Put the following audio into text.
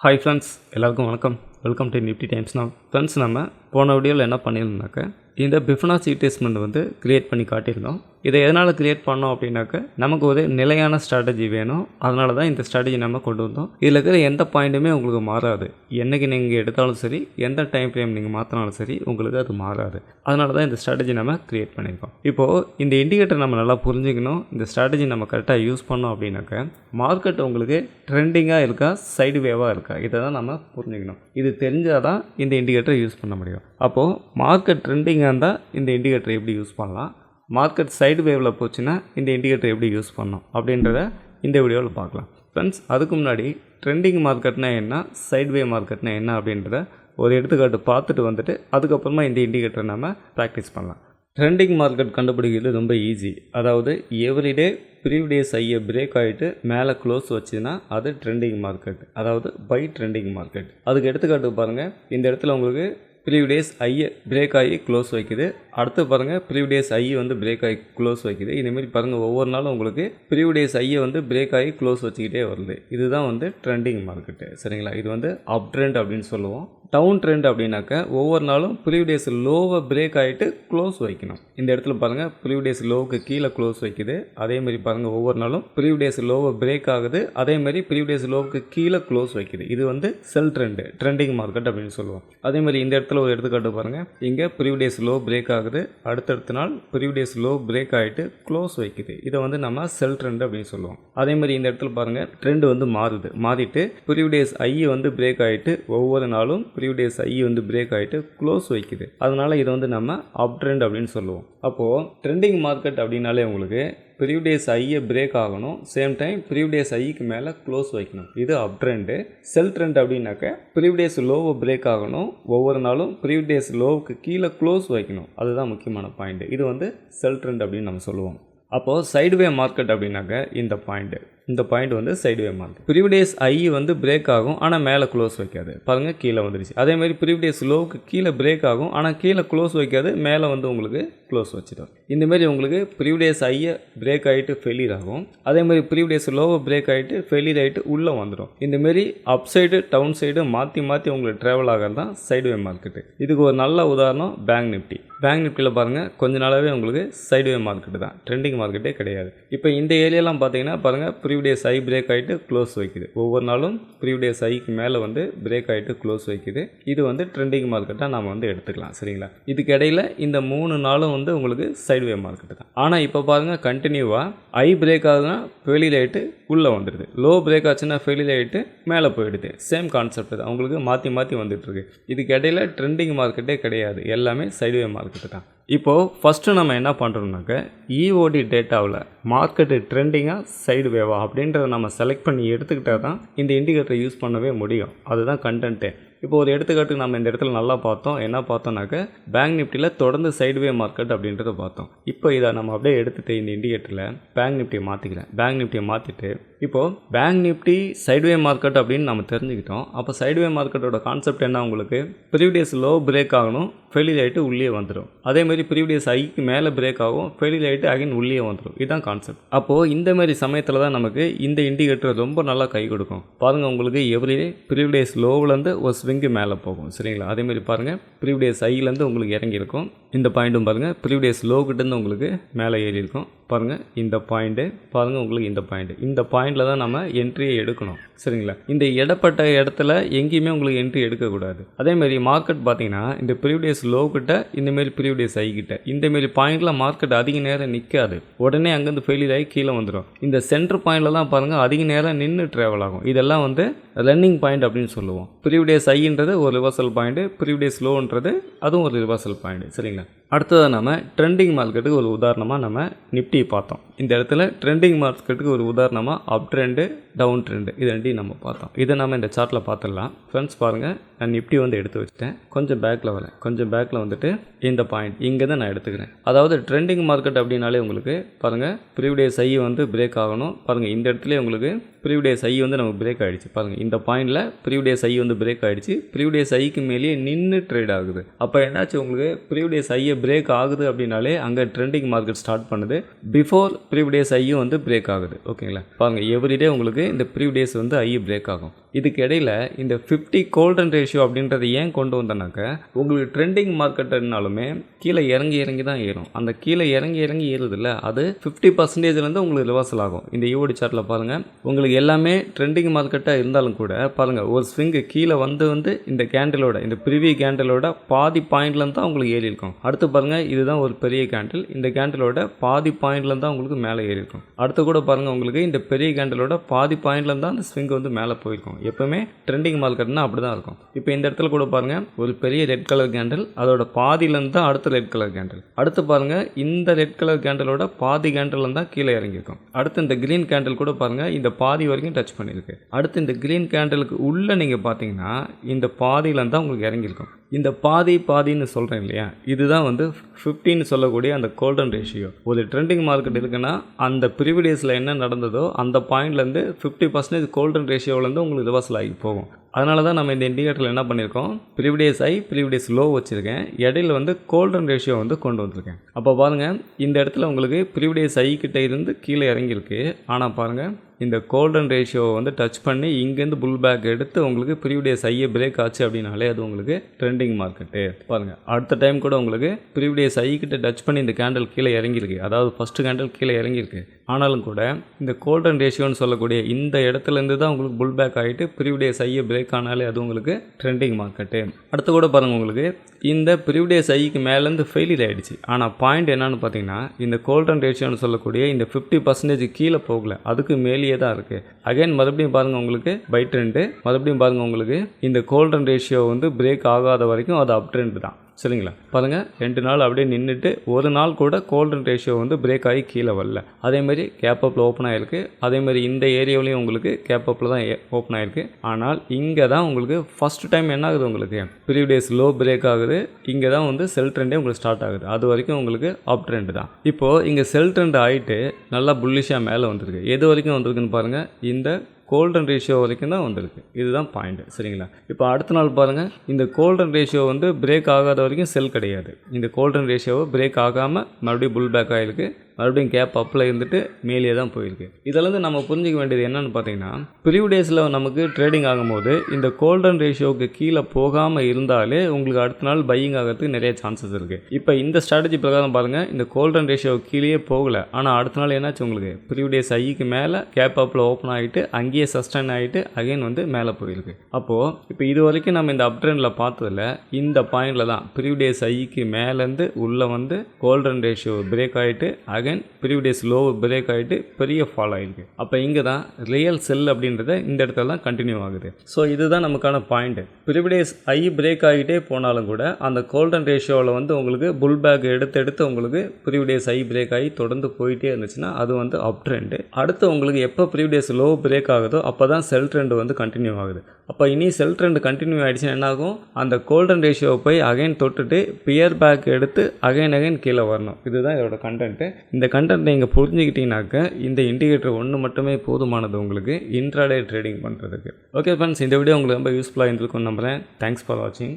Hi friends எல்லாருக்கும் வணக்கம். Welcome to Nifty Times நான் ஃப்ரெண்ட்ஸ் நம்ம போன வீடியோவில் என்ன பண்ணியிருந்தாக்க இந்த பிஃபனாசி டெஸ்ட்மெண்ட் வந்து க்ரியேட் பண்ணி காட்டியிருந்தோம். இதை எதனால் க்ரியேட் பண்ணோம் அப்படின்னாக்க நமக்கு ஒரு நிலையான ஸ்ட்ராட்டஜி வேணும். அதனால தான் இந்த ஸ்ட்ராட்டஜி நம்ம கொண்டு வந்தோம். இதில் இருக்கிற எந்த பாயிண்ட்டுமே உங்களுக்கு மாறாது. என்றைக்கு நீங்கள் எடுத்தாலும் சரி எந்த டைம் ஃப்ரேம் நீங்கள் மாற்றினாலும் சரி உங்களுக்கு அது மாறாது. அதனால தான் இந்த ஸ்ட்ராட்டஜி நம்ம க்ரியேட் பண்ணியிருக்கோம். இப்போது இந்த இண்டிகேட்டர் நம்ம நல்லா புரிஞ்சுக்கணும். இந்த ஸ்ட்ராட்டஜி நம்ம கரெக்டாக யூஸ் பண்ணோம் அப்படின்னாக்க மார்க்கெட் உங்களுக்கு ட்ரெண்டிங்காக இருக்கா சைடு வேவாக இருக்கா? இதை தான் நம்ம புரிஞ்சுக்கணும். இது தெரிஞ்சால் தான் இந்த இண்டிகேட்டரை யூஸ் பண்ண முடியும். அப்போது மார்க்கெட் ட்ரெண்டிங்காக இருந்தால் இந்த இண்டிகேட்டரை எப்படி யூஸ் பண்ணலாம்? மார்க்கெட் சைடு வேவில் போச்சுன்னா இந்த இண்டிகேட்டர் எப்படி யூஸ் பண்ணோம் அப்படின்றத இந்த வீடியோவில் பார்க்கலாம். ஃப்ரெண்ட்ஸ் அதுக்கு முன்னாடி ட்ரெண்டிங் மார்க்கெட்னா என்ன சைட்வே மார்க்கெட்னா என்ன அப்படின்றத ஒரு எடுத்துக்காட்டு பார்த்துட்டு வந்துட்டு அதுக்கப்புறமா இந்த இண்டிகேட்டரை நம்ம ப்ராக்டிஸ் பண்ணலாம். ட்ரெண்டிங் மார்க்கெட் கண்டுபிடிக்கிறது ரொம்ப ஈஸி அதாவது எவ்ரிடே ப்ரீவியஸ் ஐயை பிரேக் ஆகிட்டு மேலே க்ளோஸ் வச்சுன்னா அது ட்ரெண்டிங் மார்க்கெட் அதாவது பை ட்ரெண்டிங் மார்க்கெட் அதுக்கு எடுத்துக்காட்டு பாருங்கள் இந்த இடத்துல உங்களுக்கு ப்ரீவியஸ் ஐயை பிரேக் ஆகி க்ளோஸ் வைக்குது. அடுத்து பாருங்கள் ப்ரீவியஸ் ஐ வந்து பிரேக் ஆகி க்ளோஸ் வைக்குது. இதேமாரி பாருங்கள் ஒவ்வொரு நாளும் உங்களுக்கு ப்ரீவியஸ் ஐயை வந்து பிரேக் ஆகி க்ளோஸ் வச்சுக்கிட்டே வருது. இதுதான் வந்து ட்ரெண்டிங் மார்க்கெட்டு சரிங்களா? இது வந்து அப் ட்ரெண்ட் அப்படின்னு சொல்லுவோம். டவுன் ட்ரெண்ட் அப்படின்னாக்க ஒவ்வொரு நாளும் ப்ரீவியஸ் லோவை பிரேக் ஆகிட்டு க்ளோஸ் வைக்கணும். இந்த இடத்துல பாருங்கள் ப்ரீவியஸ் லோவுக்கு கீழே க்ளோஸ் வைக்குது. அதேமாரி பாருங்கள் ஒவ்வொரு நாளும் ப்ரீவியஸ் லோவை பிரேக் ஆகுது. அதேமாரி ப்ரீவியஸ் லோவுக்கு கீழே க்ளோஸ் வைக்குது. இது வந்து செல் ட்ரெண்டு ட்ரெண்டிங் மார்க்கெட் அப்படின்னு சொல்லுவோம். அதேமாதிரி இந்த இடத்துல ஒரு எடுத்துக்காட்டு பாருங்கள் இங்கே ப்ரீவியஸ் லோ பிரேக் ஆகுது. அடுத்தடுத்த நாள் ப்ரீவியஸ் லோ பிரேக் ஆகிட்டு க்ளோஸ் வைக்குது. இதை வந்து நம்ம செல் ட்ரெண்ட் அப்படின்னு சொல்லுவோம். அதேமாதிரி இந்த இடத்துல பாருங்கள் ட்ரெண்ட் வந்து மாறுது. மாறிட்டு ப்ரீவியஸ் ஐ வந்து பிரேக் ஆகிட்டு ஒவ்வொரு நாளும் ப்ரீவியஸ் ஐ வந்து பிரேக் ஆகிட்டு க்ளோஸ் வைக்குது. அதனால் இதை வந்து நம்ம அப் ட்ரெண்ட் அப்படின்னு சொல்லுவோம். அப்போது ட்ரெண்டிங் மார்க்கெட் அப்படின்னாலே உங்களுக்கு ப்ரீவியஸ் ஐயை பிரேக் ஆகணும். சேம் டைம் ப்ரீவியஸ் ஐக்கு மேலே க்ளோஸ் வைக்கணும். இது அப் ட்ரெண்டு செல் ட்ரெண்ட் அப்படின்னாக்க ப்ரீவியஸ் லோவை பிரேக் ஆகணும். ஒவ்வொரு நாளும் ப்ரீவியஸ் லோவுக்கு கீழே க்ளோஸ் வைக்கணும். அதுதான் முக்கியமான பாயிண்ட் இது வந்து செல் ட்ரெண்ட் அப்படின்னு நம்ம சொல்லுவோம். அப்போது சைடுவே மார்க்கெட் அப்படின்னாக்க இந்த பாயிண்ட்டு இந்த பாயிண்ட் வந்து சைடுவே மார்க்கெட் ப்ரீவியஸ் ஐ வந்து பிரேக் ஆகும் ஆனால் மேலே க்ளோஸ் வைக்காது. பாருங்கள் கீழே வந்துருச்சு. அதேமாதிரி ப்ரீவியஸ் லோவுக்கு கீழே பிரேக் ஆகும் ஆனால் கீழே க்ளோஸ் வைக்காது மேலே வந்து உங்களுக்கு க்ளோஸ் வச்சிடும். இந்தமாரி உங்களுக்கு ப்ரீவியஸ் ஐயை பிரேக் ஆகிட்டு ஃபெயிலியர் ஆகும். அதேமாதிரி ப்ரீவியஸ் லோவை பிரேக் ஆகிட்டு ஃபெயிலியர் ஆகிட்டு உள்ளே வந்துடும். இந்தமாரி அப் சைடு டவுன் சைடு மாற்றி மாற்றி உங்களுக்கு ட்ராவல் ஆகிறது தான் சைடுவே மார்க்கெட்டு இதுக்கு ஒரு நல்ல உதாரணம் பேங்க் நிஃப்டி பேங்க் நிஃப்டியில் பாருங்கள் கொஞ்ச நாளாகவே உங்களுக்கு சைடுவே மார்க்கெட்டு தான். ட்ரெண்டிங் மார்க்கெட்டே கிடையாது. இப்போ இந்த ஏரியாலாம் பார்த்தீங்கன்னா பாருங்கள் ப்ரீவியஸ் ஐ பிரேக் ஆகிட்டு க்ளோஸ் வைக்குது. ஒவ்வொரு நாளும் ப்ரீவியஸ் ஐக்கு மேலே வந்து பிரேக் ஆகிட்டு க்ளோஸ் வைக்குது. இது வந்து ட்ரெண்டிங் மார்க்கெட்டாக நம்ம வந்து எடுத்துக்கலாம். சரிங்களா? இதுக்கு இடையில் இந்த மூணு நாளும் வந்து உங்களுக்கு சைடுவே மார்க்கெட்டு தான். ஆனால் இப்போ பாருங்கள் கண்டினியூவாக ஐ பிரேக் ஆகுதுன்னா ஃபெயிலியர் ஆகிட்டு உள்ளே வந்துடுது லோ பிரேக் ஆச்சுன்னா ஃபெயிலியர் ஆகிட்டு மேலே போயிடுது. சேம் கான்செப்ட் தான். உங்களுக்கு மாற்றி மாற்றி வந்துட்டுருக்கு இதுக்கு இடையில ட்ரெண்டிங் மார்க்கெட்டே கிடையாது. எல்லாமே சைடுவே மார்க்கெட்டு தான். இப்போது ஃபஸ்ட்டு நம்ம என்ன பண்ணுறோம்னாக்க இஓடி டேட்டாவில் மார்க்கெட்டு ட்ரெண்டிங்காக சைடு வேவா அப்படின்றத நம்ம செலக்ட் பண்ணி எடுத்துக்கிட்டால் தான் இந்த இண்டிகேட்டரை யூஸ் பண்ணவே முடியும். அதுதான் கண்டென்ட்டு இப்போ ஒரு எடுத்துக்காட்டுக்கு நம்ம இந்த இடத்துல நல்லா பார்த்தோம். என்ன பார்த்தோம்னாக்க பேங்க் நிஃப்டியில் தொடர்ந்து சைடுவே மார்க்கெட் அப்படின்றத பார்த்தோம். இப்போ இதை நம்ம அப்படியே எடுத்துகிட்டு இந்த இண்டிகேட்டரில் பேங்க் நிஃப்டியை மாற்றிக்கிறேன் பேங்க் நிஃப்டியை மாற்றிட்டு இப்போது பேங்க் நிஃப்டி சைடுவே மார்க்கெட் அப்படின்னு நம்ம தெரிஞ்சுக்கிட்டோம். அப்போ சைடுவே மார்க்கெட்டோட கான்செப்ட் என்ன உங்களுக்கு? ப்ரீவியஸ் லோ பிரேக் ஆகணும் ஃபெயிலியர் ஆகிட்டு உள்ளே வந்துடும் அதேமாதிரி ப்ரீவியஸ் ஐக்கு மேலே பிரேக் ஆகும் ஃபெயிலியர் ஆகிட்டு அகைன் உள்ளே வந்துடும் இதுதான் கான்செப்ட் அப்போது இந்த மாதிரி சமயத்தில் தான் நமக்கு இந்த இண்டிகேட்டர் ரொம்ப நல்லா கை கொடுக்கும். பாருங்கள் உங்களுக்கு எவ்ரிடே ப்ரீவியஸ் லோவிலேருந்து ஒரு ஸ்விங்கு மேலே போகும். சரிங்களா? அதேமாதிரி பாருங்கள் ப்ரீவியஸ் ஐயிலேருந்து உங்களுக்கு இறங்கியிருக்கும். இந்த பாயிண்ட்டும் பாருங்கள் ப்ரீவியஸ் லோக்கிட்டேருந்து உங்களுக்கு மேலே ஏறி இருக்கும் பாருங்கள் இந்த பாயிண்ட்டு பாருங்கள் உங்களுக்கு இந்த பாயிண்ட்டு இந்த பாயிண்டில் தான் நம்ம என்ட்ரியை எடுக்கணும். சரிங்களா? இந்த இடப்பட்ட இடத்துல எங்கேயுமே உங்களுக்கு என்ட்ரி எடுக்கக்கூடாது அதேமாரி மார்க்கெட் பார்த்தீங்கன்னா இந்த ப்ரீவியஸ் லோ கிட்ட இந்தமாரி ப்ரீவியஸ் ஐ கிட்ட. இந்தமாரி பாயிண்டில் மார்க்கெட் அதிக நேரம் நிற்காது உடனே அங்கேருந்து ஃபெயிலியர் ஆகி கீழே வந்துடும் இந்த சென்டர் பாயிண்டில் தான் பாருங்கள் அதிக நேரம் நின்று ட்ராவல் ஆகும். இதெல்லாம் வந்து ரன்னிங் பாயிண்ட் அப்படின்னு சொல்லுவோம். ப்ரீவியஸ் ஐன்றது ஒரு ரிவர்சல் பாயிண்ட்டு ப்ரீவியஸ் லோன்றது அதுவும் ஒரு ரிவர்சல் பாயிண்ட் சரிங்களா? அடுத்ததாக நம்ம ட்ரெண்டிங் மார்க்கெட்டுக்கு ஒரு உதாரணமாக நம்ம நிப்டி பார்த்தோம். இந்த இடத்துல ட்ரெண்டிங் மார்க்கெட்டுக்கு ஒரு உதாரணமாக அப் ட்ரெண்டு டவுன் ட்ரெண்டு இது ரெண்டையும் நம்ம பார்த்தோம். இதை நம்ம இந்த சார்ட்டில் பார்த்துடலாம். ஃப்ரெண்ட்ஸ் பாருங்கள் நான் இப்படி வந்து எடுத்து வச்சுட்டேன். கொஞ்சம் பேக்கில் வரேன். கொஞ்சம் பேக்கில் வந்துட்டு இந்த பாயிண்ட் இங்கே தான் நான் எடுத்துக்கிறேன். அதாவது ட்ரெண்டிங் மார்க்கெட் அப்படின்னாலே உங்களுக்கு பாருங்கள் ப்ரீவியஸ் ஐ வந்து பிரேக் ஆகணும். பாருங்கள் இந்த இடத்துல உங்களுக்கு ப்ரீவியஸ் ஐ வந்து நமக்கு பிரேக் ஆகிடுச்சு பாருங்கள் இந்த பாயிண்டில் ப்ரீவியஸ் ஐ வந்து பிரேக் ஆகிடுச்சு ப்ரீவியஸ் ஐக்கு மேலேயே நின்று ட்ரேட் ஆகுது. அப்போ என்னாச்சு உங்களுக்கு? ப்ரீவியஸ் ஐயை பிரேக் ஆகுது அப்படின்னாலே அங்கே ட்ரெண்டிங் மார்க்கெட் ஸ்டார்ட் பண்ணுது. பிஃபோர் ப்ரீவியஸ் ஐயும் வந்து பிரேக் ஆகுது. ஓகேங்களா பாருங்கள் எவ்ரிடே உங்களுக்கு இந்த ப்ரீவியஸ் வந்து ஐ பிரேக் ஆகும். இதுக்கு இடையில இந்த ஃபிஃப்டி கோல்டன் ரேஷியோ அப்படின்றத ஏன் கொண்டு வந்தனாக்க உங்களுக்கு ட்ரெண்டிங் மார்க்கெட்டுனாலுமே கீழே இறங்கி இறங்கி தான் ஏறும். அந்த கீழே இறங்கி இறங்கி ஏறுதில்ல அது ஃபிஃப்டி பர்சன்டேஜ்லேருந்து உங்களுக்கு ரிவர்சல் ஆகும். இந்த ஈவோடி சார்ட்டில் பாருங்கள் உங்களுக்கு எல்லாமே ட்ரெண்டிங் மார்க்கெட்டாக இருந்தாலும் கூட பாருங்கள் ஒரு ஸ்விங்கு கீழே வந்து வந்து இந்த கேண்டிலோட இந்த பிரிவிய கேண்டிலோட பாதி பாயிண்ட்லேருந்து தான் உங்களுக்கு ஏறி இருக்கும். அடுத்து பாருங்கள் இதுதான் ஒரு பெரிய கேண்டில் இந்த கேண்டிலோட பாதி பாயிண்ட்லேருந்து தான் உங்களுக்கு மேலே ஏறி இருக்கும். அடுத்து கூட பாருங்கள் உங்களுக்கு இந்த பெரிய கேண்டிலோட பாதி பாயிண்ட்லேருந்து தான் அந்த ஸ்விங் வந்து மேலே போயிருக்கும். எப்போவுமே ட்ரெண்டிங் மார்க்கெட்னா அப்படி தான் இருக்கும். இப்போ இந்த இடத்துல கூட பாருங்கள் ஒரு பெரிய ரெட் கலர் கேண்டில் அதோட பாதியிலேருந்து தான் அடுத்த ரெட் கலர் கேண்டில் அடுத்து பாருங்கள் இந்த ரெட் கலர் கேண்டிலோட பாதி கேண்டில் தான் கீழே இறங்கியிருக்கும். அடுத்து இந்த க்ரீன் கேண்டில் கூட பாருங்கள் இந்த பாதி வரைக்கும் டச் பண்ணியிருக்கு. அடுத்து இந்த க்ரீன் கேண்டிலுக்கு உள்ளே நீங்கள் பார்த்தீங்கன்னா இந்த பாதியிலேருந்து தான் உங்களுக்கு இறங்கியிருக்கும். இந்த பாதி பாதின்னு சொல்கிறேன் இல்லையா? இதுதான் வந்து ஃபிஃப்டின்னு சொல்லக்கூடிய அந்த கோல்டன் ரேஷியோ ஒரு ட்ரெண்டிங் மார்க்கெட் இருக்குன்னா அந்த ப்ரிவிடியஸில் என்ன நடந்ததோ அந்த பாயிண்ட்லேருந்து ஃபிஃப்டி பர்சன்டேஜ் கோல்டன் ரேஷியோலேருந்து உங்களுக்கு ரிவர்சல் ஆகி போகும். அதனால தான் நம்ம இந்த இண்டிகேட்டரில் என்ன பண்ணியிருக்கோம் ப்ரிவிடியஸ் ஐ ப்ரீவியஸ் லோ வச்சுருக்கேன். இடையில வந்து கோல்டன் ரேஷியோ வந்து கொண்டு வந்திருக்கேன். அப்போ பாருங்கள் இந்த இடத்துல உங்களுக்கு ப்ரீவியஸ் ஐ கிட்டே இருந்து கீழே இறங்கியிருக்கு. ஆனால் பாருங்கள் இந்த கோல்டன் ரேஷியோவை வந்து டச் பண்ணி இங்கேருந்து புல் பேக் எடுத்து உங்களுக்கு ப்ரீவியஸ் ஐயை பிரேக் ஆச்சு அப்படின்னாலே அது உங்களுக்கு ட்ரெண்டிங் மார்க்கெட்டு பாருங்கள் அடுத்த டைம் கூட உங்களுக்கு ப்ரீவியஸ் ஐ கிட்ட டச் பண்ணி இந்த கேண்டில் கீழே இறங்கியிருக்கு. அதாவது ஃபஸ்ட்டு கேண்டில் கீழே இறங்கியிருக்கு. ஆனாலும் கூட இந்த கோல்டன் ரேஷியோன்னு சொல்லக்கூடிய இந்த இடத்துலேருந்து தான் உங்களுக்கு புல் பேக் ஆகிட்டு ப்ரீவிடியஸ் ஐயை பிரேக் ஆனாலே அது உங்களுக்கு ட்ரெண்டிங் மார்க்கெட்டு அடுத்து கூட பாருங்கள் உங்களுக்கு இந்த ப்ரிவிடியஸ் ஐக்கு மேலேருந்து ஃபெயிலியர் ஆகிடுச்சு ஆனால் பாயிண்ட் என்னன்னு பார்த்தீங்கன்னா இந்த கோல்டன் ரேஷியோன்னு சொல்லக்கூடிய இந்த ஃபிஃப்டி பர்சன்டேஜ் கீழே போகல. அதுக்கு மேலேயே தான் இருக்குது அகைன் மறுபடியும் பாருங்கள் உங்களுக்கு பை ட்ரெண்டு மறுபடியும் பாருங்கள் உங்களுக்கு இந்த கோல்டன் ரேஷியோ வந்து பிரேக் ஆகாத வரைக்கும் அது அப் ட்ரெண்டு தான். சரிங்களா? பாருங்கள் ரெண்டு நாள் அப்படியே நின்றுட்டு ஒரு நாள் கூட கோல்டன் ரேஷியோ வந்து பிரேக் ஆகி கீழே வரல. அதேமாதிரி கேப்பப்பில் ஓப்பன் ஆகிருக்கு அதேமாதிரி இந்த ஏரியாவிலையும் உங்களுக்கு கேப்பப்பில் தான் ஓப்பன் ஆகிருக்கு ஆனால் இங்கே தான் உங்களுக்கு ஃபஸ்ட் டைம் என்ன ஆகுது உங்களுக்கு? டேஸ் லோ பிரேக் ஆகுது. இங்கே தான் வந்து செல் ட்ரெண்டே உங்களுக்கு ஸ்டார்ட் ஆகுது. அது வரைக்கும் உங்களுக்கு அப் ட்ரெண்ட் தான். இப்போது இங்கே செல் ட்ரெண்ட் ஆகிட்டு நல்லா புல்லிஷாக மேலே வந்திருக்கு. எது வரைக்கும் வந்திருக்குன்னு பாருங்கள் இந்த கோல்டன் ரேஷியோ வரைக்கும் தான் வந்திருக்கு. இதுதான் பாயிண்ட்டு சரிங்களா? இப்போ அடுத்த நாள் பாருங்கள் இந்த கோல்டன் ரேஷியோ வந்து பிரேக் ஆகாத வரைக்கும் செல் கிடையாது. இந்த கோல்டன் ரேஷியோவை பிரேக் ஆகாமல் மறுபடியும் புல் பேக் ஆகிருக்கு மறுபடியும் கேப் அப்பில் இருந்துட்டு மேலேயே தான் போயிருக்கு. இதிலேருந்து நம்ம புரிஞ்சிக்க வேண்டியது என்னென்னு பார்த்தீங்கன்னா ப்ரீவ் டேஸில் நமக்கு ட்ரேடிங் ஆகும்போது இந்த கோல்டன் ரேஷியோவுக்கு கீழே போகாமல் இருந்தாலே உங்களுக்கு அடுத்த நாள் பையிங் ஆகிறதுக்கு நிறைய சான்சஸ் இருக்குது இப்போ இந்த ஸ்ட்ராட்டஜி பிரகாரம் பாருங்கள் இந்த கோல்டன் ரேஷியோ கீழே போகலை. ஆனால் அடுத்த நாள் என்னாச்சு உங்களுக்கு? ப்ரீவ் டேஸ் ஐக்கு மேலே கேப் அப்பில் ஓப்பன் ஆகிட்டு அங்கே அங்கேயே சஸ்டைன் ஆகிட்டு அகைன் வந்து மேலே போயிருக்கு. அப்போது இப்போ இது வரைக்கும் நம்ம இந்த அப் ட்ரெண்டில் பார்த்ததில் இந்த பாயிண்டில் தான் ப்ரீவ் டேஸ் ஐக்கு மேலேருந்து உள்ளே வந்து கோல்டன் ரேஷியோ பிரேக் ஆகிட்டு அகைன் ப்ரீவியஸ் லோ பிரேக் ஆகிட்டு பெரிய ஃபால் ஆகிருக்கு அப்போ இங்கே தான் ரியல் செல் அப்படின்றத இந்த இடத்துல தான் கண்டினியூ ஆகுது. ஸோ இதுதான் நமக்கான பாயிண்ட் ப்ரீவியஸ் ஐ பிரேக் ஆகிட்டே போனாலும் கூட அந்த கோல்டன் ரேஷியோவில் வந்து உங்களுக்கு புல் பேக் எடுத்து எடுத்து உங்களுக்கு ப்ரீவியஸ் ஐ பிரேக் ஆகி தொடர்ந்து போயிட்டே இருந்துச்சுன்னா அது வந்து அப் ட்ரெண்டு அடுத்து உங்களுக்கு எப்போ ப்ரீவியஸ் லோ பிரேக் ஆகும் அப்போ தான் செல் ட்ரெண்ட் வந்து கண்டினியூ ஆகுது. அப்போ இனி செல் ட்ரெண்ட் கண்டினியூ ஆகிடுச்சுன்னா என்ன ஆகும் அந்த கோல்டன் ரேஷியோவை போய் அகைன் தொட்டுட்டு பியர் பேக் எடுத்து அகைன் அகைன் கீழே வரணும். இதுதான் இதோட கண்டென்ட்டு இந்த கண்டென்ட் நீங்கள் புரிஞ்சுக்கிட்டீங்கனாக்க இந்த இண்டிகேட்டர் ஒன்று மட்டுமே போதுமானது உங்களுக்கு இன்ட்ராடே ட்ரேடிங் பண்ணுறதுக்கு ஓகே ஃப்ரெண்ட்ஸ் இந்த வீடியோ உங்களுக்கு ரொம்ப யூஸ்ஃபுல்லாக இருந்திருக்கும் நம்புகிறேன் தேங்க்ஸ் ஃபார் வாட்சிங்